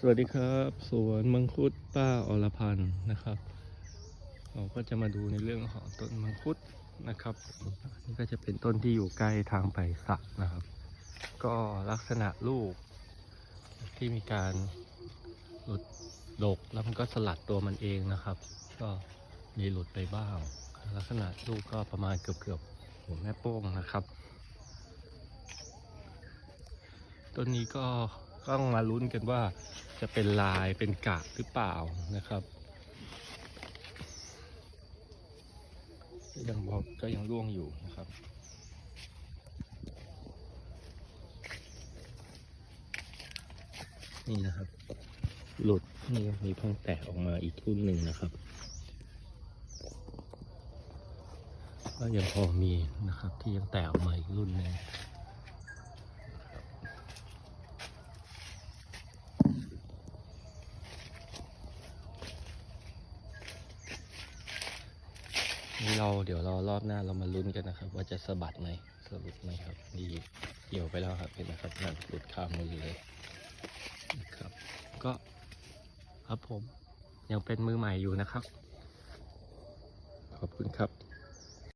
สวัสดีครับ สวนมังคุดป้าอรพันธ์นะครับ เราก็จะมาดูในเรื่องของต้นมังคุดนะครับนี่ก็จะเป็นต้นที่อยู่ใกล้ทางไปสระนะครับ ก็ลักษณะลูก ที่มีการหลุดดกแล้วมันก็สลัดตัวมันเองนะครับ ก็มีหลุดไปบ้าง ลักษณะลูกก็ประมาณเกือบเกือบๆหัวแม่โป้งนะครับ ต้นนี้ก็ ต้องมาลุ้นกันว่าจะเป็นลายเป็นกะหรือเปล่านะครับยังบอกก็ยังร่วงอยู่นะครับนี่นะครับ หลุดนี่มีเพิ่งแตกออกมาอีกทุ่นหนึ่งนะครับก็ยังพอมีนะครับที่ยังแตกออกมาอีกรุ่นหนึง นี่เราเดี๋ยวเรารอบหน้าเรามาลุ้นกันนะครับ ว่าจะสะบัดไหมสะบัดไหมครับนี่เกี่ยวไปแล้วครับเห็นนะครับนั่นหลุดข้ามมือเลยนะครับ ก็ครับผมยังเป็นมือใหม่อยู่นะครับ ขอบคุณครับ